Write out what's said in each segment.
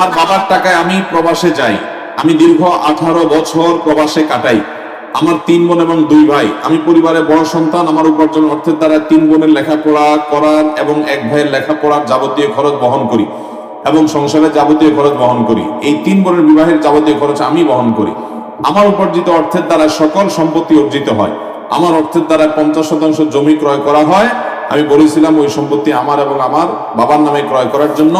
আমার বাবার টাকায় আমি প্রবাসে যাই। আমি দীর্ঘ আঠারো বছর প্রবাসে কাটাই। আমার তিন বোন এবং দুই ভাই। আমি পরিবারের বড় সন্তান। আমার উপার্জন অর্থের দ্বারা তিন বোনের লেখাপড়া করার এবং এক ভাইয়ের লেখাপড়ার যাবতীয় খরচ বহন করি এবং সংসারের যাবতীয় খরচ বহন করি। এই তিন বোনের বিবাহের যাবতীয় খরচ আমি বহন করি। আমার উপার্জিত অর্থের দ্বারা সকল সম্পত্তি অর্জিত হয়। আমার অর্থের দ্বারা পঞ্চাশ শতাংশ জমি ক্রয় করা হয়। আমি বলেছিলাম ওই সম্পত্তি আমার এবং আমার বাবার নামে ক্রয় করার জন্য।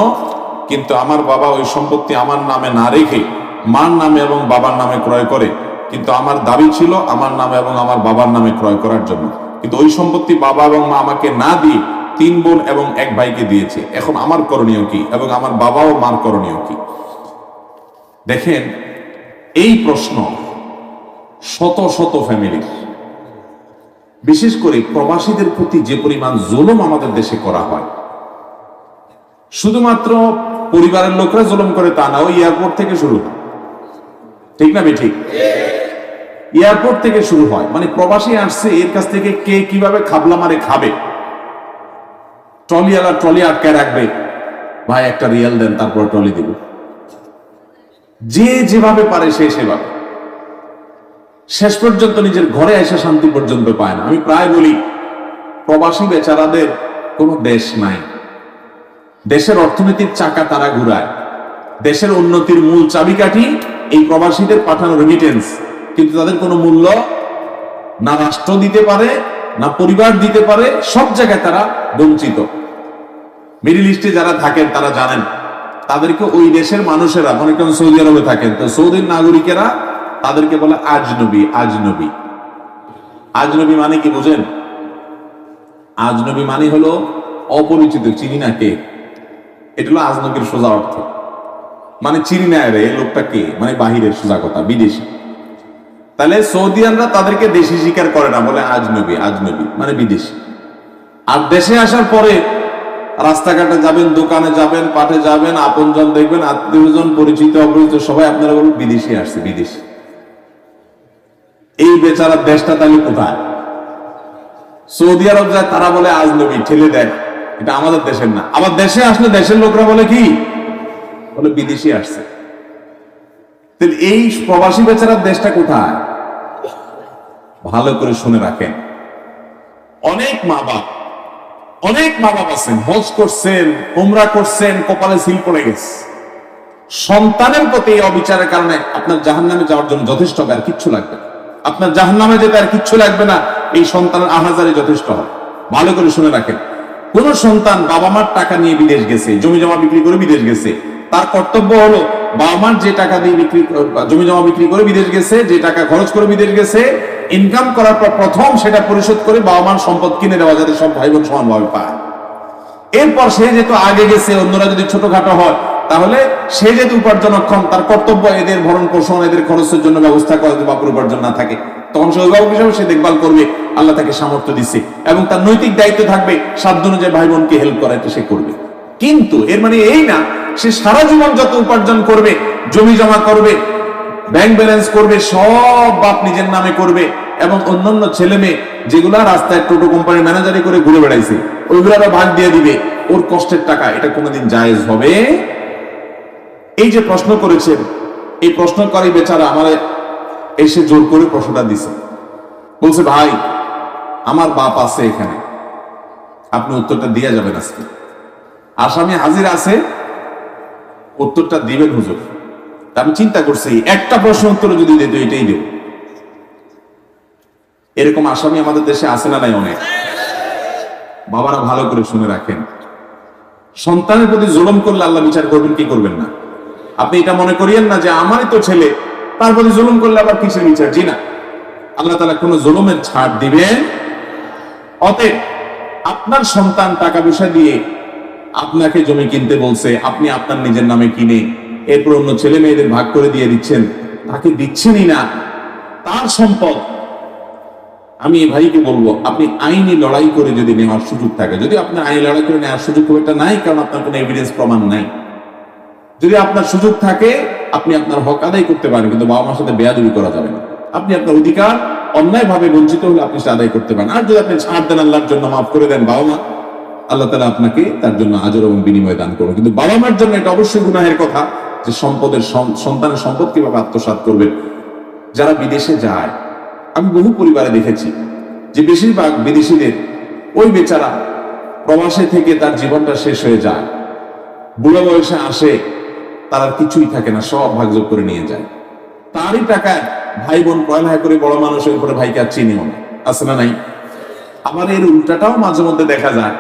কিন্তু আমার বাবা ওই সম্পত্তি আমার নামে না রেখে মার নামে এবং বাবার নামে ক্রয় করে। কিন্তু আমার দাবি ছিল আমার নামে এবং আমার বাবার নামে ক্রয় করার জন্য। কিন্তু ওই সম্পত্তি বাবা এবং মা আমাকে না দিয়ে তিন বোন এবং এক ভাইকে দিয়েছে। এখন আমার করণীয় কি এবং আমার বাবা ও মার করণীয় কি? দেখেন, এই প্রশ্ন শত শত ফ্যামিলির। বিশেষ করে প্রবাসীদের প্রতি যে পরিমাণ জুলুম আমাদের দেশে করা হয়। শুধুমাত্র পরিবারের লোকরা জুলুম করে তা না ওই এয়ারপোর্ট থেকে শুরু হয়। ঠিক না ঠিক এয়ারপোর্ট থেকে শুরু হয়। মানে প্রবাসী আসছে, এর কাছ থেকে কে কীভাবে খাবলা মারে খাবে? ট্রলিওয়ালা ট্রলি আটকে রাখবে। ভাই, একটা রিয়াল দেন, তারপর ট্রলি দিব। যে যেভাবে পারে, সে সেভাবে। শেষ পর্যন্ত নিজের ঘরে এসে শান্তি পর্যন্ত পায় না। আমি প্রায় বলি, প্রবাসী বেচারাদের কোনো দেশ নাই। দেশের অর্থনীতির চাকা তারা ঘুরায়। দেশের উন্নতির মূল চাবিকাঠি এই প্রবাসীদের পাঠানো রেমিটেন্স কিন্তু তাদের কোনো মূল্য না রাষ্ট্র দিতে পারে, না পরিবার দিতে পারে, সব জায়গায় তারা বঞ্চিত। মিডিল ইস্টে যারা থাকেন, তারা জানেন, তাদেরকে ওই দেশের মানুষেরা, মনে করেন সৌদি আরবে থাকেন, তো সৌদির নাগরিকেরা তাদেরকে বলে আজনবী আজনবী। আজনবী মানে কি, বোঝেন? আজনবী মানে হলো অপরিচিত, চিনি না কে? এটা হলো আজনবীর সোজা অর্থ। মানে চিনি না রে লোকটা কে? মানে বাহিরের সোজা কথা, বিদেশি। তাহলে সৌদিয়ানরা তাদেরকে দেশি স্বীকার করে না, বলে আজনবী আজনবী মানে বিদেশি। আর দেশে আসার পরে রাস্তাঘাটে যাবেন, দোকানে যাবেন পাঠে যাবেন, আপনজন দেখবেন, আত্মীয়জন, পরিচিত, অপরিচিত, সবাই আপনারা বলুন বিদেশি আসছে, বিদেশি। এই বেচারা দেশটা তাহলে কোথায়? সৌদি আরব যায়, তারা বলে আজনবী, ঠেলে দেয়। এটা আমাদের দেশের না। আবার দেশে আসলে দেশের লোকরা বলে কি? বলে বিদেশি আসছে। তাহলে এই প্রবাসী বেচারার দেশটা কোথায়? ভালো করে শুনে রাখেন। অনেক মা বাপ অনেক মা বাপ আছেন, হজ করছেন, উমরা করছেন, কপালে সিল পড়ে গেছে। সন্তানের প্রতি এই অবিচারের কারণে আপনার জাহান নামে যাওয়ার জন্য যথেষ্ট হবে আর কিচ্ছু লাগবে না। আপনার জাহান নামে যেতে আর কিচ্ছু লাগবে না, এই সন্তানের আহাজারি যথেষ্ট হবে। ভালো করে শুনে রাখেন। কোন সন্তান বাবা মার টাকা নিয়ে বিদেশ গেছে জমি জমা বিক্রি করে বিদেশ গেছে, তার কর্তব্য হলো বাবা মার যে টাকা দিয়ে বিক্রি জমি জমা বিক্রি করে বিদেশ গেছে, যে টাকা খরচ করে বিদেশ গেছে ইনকাম করার পর প্রথম সেটা পরিশোধ করে বাবা মার সম্পদ কিনে দেওয়া যাতে সব ভাই বোন সমানভাবে পায়। এরপর সে যেহেতু আগে গেছে, অন্যরা যদি ছোটখাটো হয়, তাহলে সে যেহেতু উপার্জনক্ষম, তার কর্তব্য এদের ভরণ পোষণ এদের খরচের জন্য ব্যবস্থা করা যদি বাপুর উপার্জন না থাকে, তখন সে অভিভাবক হিসেবে সে দেখভাল করবে। আল্লাহ তাকে সামর্থ্য দিচ্ছে এবং তার নৈতিক দায়িত্ব থাকবে, সাধ্য অনুযায়ী ভাই বোনকে হেল্প করা সে করবে। কিন্তু এর মানে এই না, সে সারা জীবন যত উপার্জন করবে, জমি জমা করবে ব্যাংক ব্যালেন্স করবে, সব বাপ নিজের নামে করবে এবং অন্যান্য ছেলে মেয়ে যেগুলা রাস্তায় টোটো কোম্পানির ম্যানেজারি করে ঘুরে বেড়াইছে ওইগুলো ভাগ দিয়ে দিবে। ওর কষ্টের টাকা, এটা কোনোদিন জায়েজ হবে? এই যে প্রশ্ন করেছেন, এই প্রশ্নকারী বেচারা আমার এসে জোর করে প্রশ্নটা দিছে। বলছে, ভাই আমার বাপ আছে এখানে। আপনি উত্তরটা দিয়ে যাবেন আজকে। আসামি হাজির আছে, উত্তরটা দিবেন হুজুর। আমি চিন্তা করছি, একটা প্রশ্ন উত্তর যদি দিত এটাই দেব। এরকম আসামি আমাদের দেশে আছে না নাই অনেক? বাবারা ভালো করে শুনে রাখেন। সন্তানের প্রতি জুলুম করলে আল্লাহ বিচার করবেন, কি করবেন না? আপনি এটা মনে করিয়েন না যে আমারই তো ছেলে, তার প্রতি জুলুম করলে আবার কিসের বিচার? জি না। আল্লাহ তালা কোনো জুলুমের ছাড় দিবেন অতএব আপনার সন্তান টাকা পয়সা দিয়ে আপনাকে জমি কিনতে বলছে, আপনি আপনার নিজের নামে কিনে এরপর অন্য ছেলে মেয়েদের ভাগ করে দিয়ে দিচ্ছেন, তাকে দিচ্ছেনই না। তার সম্পদ আমি এই ভাইকে বলব, আপনি আইনি লড়াই করে যদি নেওয়ার সুযোগ থাকে, যদি আপনার আইনি লড়াই করে নেওয়ার সুযোগ খুব একটা নাই, কারণ আপনার কোনো এভিডেন্স প্রমাণ নাই। যদি আপনার সুযোগ থাকে, আপনি আপনার হক আদায় করতে পারেন, কিন্তু বাবা মার সাথে বেয়াদবি করা যাবে না। আপনি আপনার অধিকার অন্যায় ভাবে বঞ্চিত হলে আপনি সেটা আদায় করতে পারেন। আর যদি আপনি ছাড় দেন আল্লাহর জন্য, মাফ করে দেন বাবা মা, আল্লাহ তালা আপনাকে তার জন্য আজর এবং বিনিময় দান করুন। কিন্তু বাবা মার জন্য এটা অবশ্যই গুনাহের কথা যে সম্পদের সন্তানের সম্পদ কীভাবে আত্মসাৎ করবেন যারা বিদেশে যায়, আমি বহু পরিবারে দেখেছি যে বেশিরভাগ বিদেশিদের ওই বেচারা প্রবাসে থেকে তার জীবনটা শেষ হয়ে যায়। বুড়ো বয়সে আসে, তার কিছুই থাকে না, সব ভাগযোগ করে নিয়ে যায়। তারই টাকায় ভাই বোন পয়লায় করে বড় মানুষের উপরে ভাইকে আর চিনিও না। আছে না নাই? আবার এর উল্টাটাও মাঝে মধ্যে দেখা যায়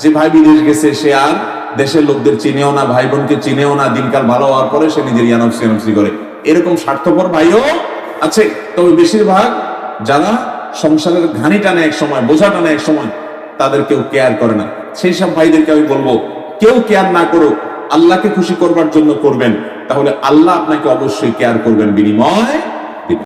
যে ভাই বিদেশ গেছে, সে আর দেশের লোকদের চিনেও না ভাই বোনকে চিনেও না, দিনকাল ভালো হওয়ার পরে সে নিজের ইয়ানফসি করে। এরকম স্বার্থপর ভাইও আছে। তবে বেশিরভাগ যারা সংসারের ঘানি টানে এক সময়, বোঝা টানে এক সময়, তাদের কেউ কেয়ার করে না। সেই সব ভাইদেরকে আমি বলব, কেউ কেয়ার না করুক, আল্লাহকে খুশি করবার জন্য করবেন, তাহলে আল্লাহ আপনাকে অবশ্যই কেয়ার করবেন বিনিময়